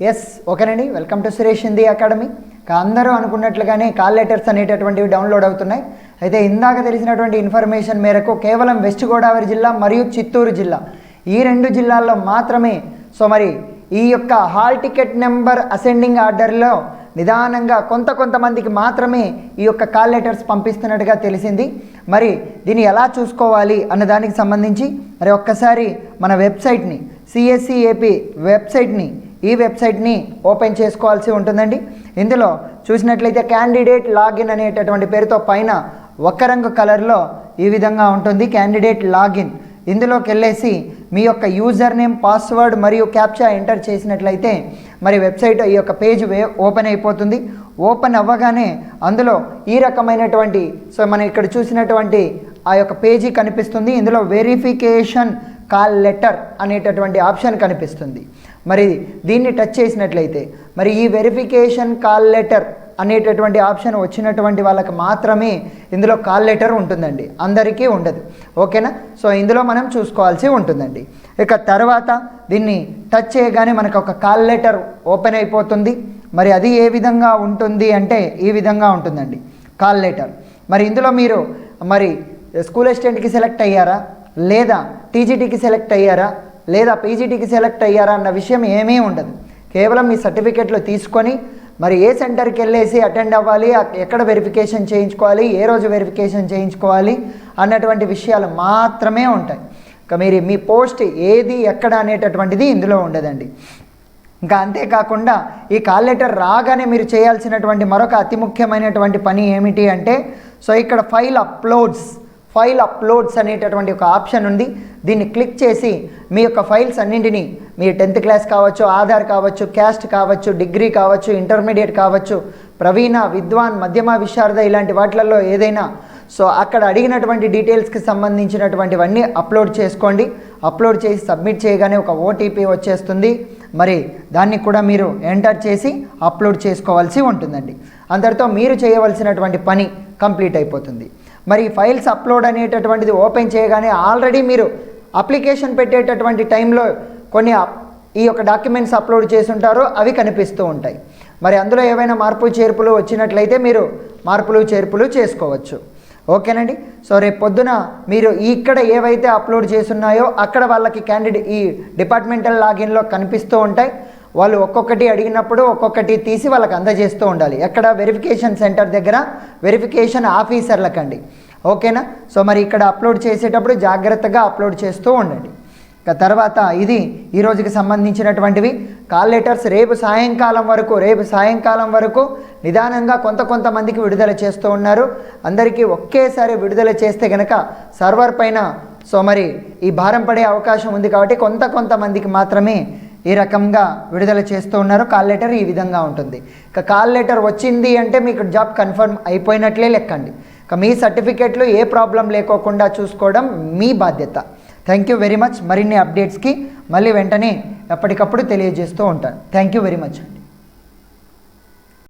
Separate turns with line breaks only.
Yes ఓకేనండి. Welcome to Suresh Hindi academy అందరూ అనుకున్నట్లుగానే కాల్ లెటర్స్ అనేటటువంటివి డౌన్లోడ్ అవుతున్నాయి. అయితే ఇందాక తెలిసినటువంటి ఇన్ఫర్మేషన్ మేరకు కేవలం వెస్ట్ గోదావరి జిల్లా మరియు చిత్తూరు జిల్లా. ఈ రెండు జిల్లాల్లో మాత్రమే. సో మరి ఈ యొక్క హాల్ టికెట్ నెంబర్ అసెండింగ్ ఆర్డర్లో నిదానంగా కొంత కొంతమందికి మాత్రమే ఈ యొక్క కాల్ లెటర్స్ పంపిస్తున్నట్టుగా తెలిసింది. మరి దీన్ని ఎలా చూసుకోవాలి అన్న దానికి సంబంధించి మరి ఒక్కసారి మన వెబ్సైట్ని సిఎస్సి ఏపీ వెబ్సైట్ని ఈ వెబ్సైట్ని ఓపెన్ చేసుకోవాల్సి ఉంటుందండి. ఇందులో చూసినట్లయితే క్యాండిడేట్ లాగిన్ అనేటటువంటి పేరుతో పైన ఒక్క రంగు కలర్లో ఈ విధంగా ఉంటుంది. Candidate login. ఇందులోకి వెళ్ళేసి మీ యొక్క యూజర్ నేమ్ పాస్వర్డ్ మరియు క్యాప్చా ఎంటర్ చేసినట్లయితే మరి వెబ్సైట్ ఈ యొక్క పేజ్ వే ఓపెన్ అయిపోతుంది. ఓపెన్ అవ్వగానే అందులో ఈ రకమైనటువంటి సో మనం ఇక్కడ చూసినటువంటి ఆ యొక్క పేజీ కనిపిస్తుంది. ఇందులో వెరిఫికేషన్ కాల్ లెటర్ అనేటటువంటి ఆప్షన్ కనిపిస్తుంది. మరి దీన్ని టచ్ చేసినట్లయితే మరి ఈ వెరిఫికేషన్ కాల్ లెటర్ అనేటటువంటి ఆప్షన్ వచ్చినటువంటి వాళ్ళకి మాత్రమే ఇందులో కాల్ లెటర్ ఉంటుందండి. అందరికీ ఉండదు. ఓకేనా? సో ఇందులో మనం చూసుకోవాల్సి ఉంటుందండి. ఇక తర్వాత దీన్ని టచ్ చేయగానే మనకు ఒక కాల్ లెటర్ ఓపెన్ అయిపోతుంది. మరి అది ఏ విధంగా ఉంటుంది అంటే ఈ విధంగా ఉంటుందండి. కాల్ లెటర్ మరి ఇందులో మీరు మరి స్కూల్ అసిస్టెంట్కి సెలెక్ట్ అయ్యారా? లేదా టీజీటీకి సెలెక్ట్ అయ్యారా? లేదా పీజీటీకి సెలెక్ట్ అయ్యారా అన్న విషయం ఏమీ ఉండదు. కేవలం మీ సర్టిఫికెట్లు తీసుకొని మరి ఏ సెంటర్కి వెళ్ళేసి అటెండ్ అవ్వాలి ఎక్కడ వెరిఫికేషన్ చేయించుకోవాలి ఏ రోజు వెరిఫికేషన్ చేయించుకోవాలి అన్నటువంటి విషయాలు మాత్రమే ఉంటాయి. ఇక మీరు మీ పోస్ట్ ఏది ఎక్కడ అనేటటువంటిది ఇందులో ఉండదండి. ఇంకా అంతేకాకుండా ఈ కాల్ లెటర్ రాగానే మీరు చేయాల్సినటువంటి మరొక అతి ముఖ్యమైనటువంటి పని ఏమిటి అంటే సో ఇక్కడ ఫైల్ అప్లోడ్స్. ఫైల్ అప్లోడ్స్ అనేటటువంటి ఒక ఆప్షన్ ఉంది. దీన్ని క్లిక్ చేసి మీ యొక్క ఫైల్స్ అన్నింటినీ మీ టెన్త్ క్లాస్ కావచ్చు ఆధార్ కావచ్చు క్యాస్ట్ కావచ్చు డిగ్రీ కావచ్చు ఇంటర్మీడియట్ కావచ్చు ప్రవీణ విద్వాన్ మధ్యమ విశారద ఇలాంటి వాటిలలో ఏదైనా. సో అక్కడ అడిగినటువంటి డీటెయిల్స్కి సంబంధించినటువంటివన్నీ అప్లోడ్ చేసుకోండి. అప్లోడ్ చేసి సబ్మిట్ చేయగానే ఒక ఓటీపీ వచ్చేస్తుంది. మరి దాన్ని కూడా మీరు ఎంటర్ చేసి అప్లోడ్ చేసుకోవాల్సి ఉంటుందండి. అందరితో మీరు చేయవలసినటువంటి పని కంప్లీట్ అయిపోతుంది. మరి ఫైల్స్ అప్లోడ్ అనేటటువంటిది ఓపెన్ చేయగానే ఆల్రెడీ మీరు అప్లికేషన్ పెట్టేటటువంటి టైంలో కొన్ని ఈ యొక్క డాక్యుమెంట్స్ అప్లోడ్ చేసి ఉంటారో అవి కనిపిస్తూ ఉంటాయి. మరి అందులో ఏవైనా మార్పు చేర్పులు వచ్చినట్లయితే మీరు మార్పులు చేర్పులు చేసుకోవచ్చు. ఓకేనండి? సో రేపు పొద్దున మీరు ఇక్కడ ఏవైతే అప్లోడ్ చేస్తున్నాయో అక్కడ వాళ్ళకి క్యాండిడేట్ ఈ డిపార్ట్మెంటల్ లాగిన్లో కనిపిస్తూ ఉంటాయి. వాళ్ళు ఒక్కొక్కటి అడిగినప్పుడు ఒక్కొక్కటి తీసి వాళ్ళకి అందజేస్తూ ఉండాలి. ఎక్కడ వెరిఫికేషన్ సెంటర్ దగ్గర వెరిఫికేషన్ ఆఫీసర్లకండి ఓకేనా? సో మరి ఇక్కడ అప్లోడ్ చేసేటప్పుడు జాగ్రత్తగా అప్లోడ్ చేస్తూ ఉండండి. ఇక తర్వాత ఇది ఈ రోజుకి సంబంధించినటువంటివి. కాల్ లెటర్స్ రేపు సాయంకాలం వరకు రేపు సాయంకాలం వరకు నిదానంగా కొంత కొంతమందికి విడుదల చేస్తూ ఉన్నారు. అందరికీ ఒకేసారి విడుదల చేస్తే కనుక సర్వర్ పైన సో మరి ఈ భారం పడే అవకాశం ఉంది కాబట్టి కొంత కొంతమందికి మాత్రమే ఈ రకంగా విడుదల చేస్తూ ఉన్నారు. కాల్ లెటర్ ఈ విధంగా ఉంటుంది. ఇక కాల్ లెటర్ వచ్చింది అంటే మీకు జాబ్ కన్ఫర్మ్ అయిపోయినట్లే లెక్కండి. ఇక మీ సర్టిఫికెట్లు ఏ ప్రాబ్లం లేకోకుండా చూసుకోవడం మీ బాధ్యత. థ్యాంక్ యూ వెరీ మచ్ మరిన్ని అప్డేట్స్కి మళ్ళీ వెంటనే ఎప్పటికప్పుడు తెలియజేస్తూ ఉంటాను. థ్యాంక్ యూ వెరీ మచ్ అండి.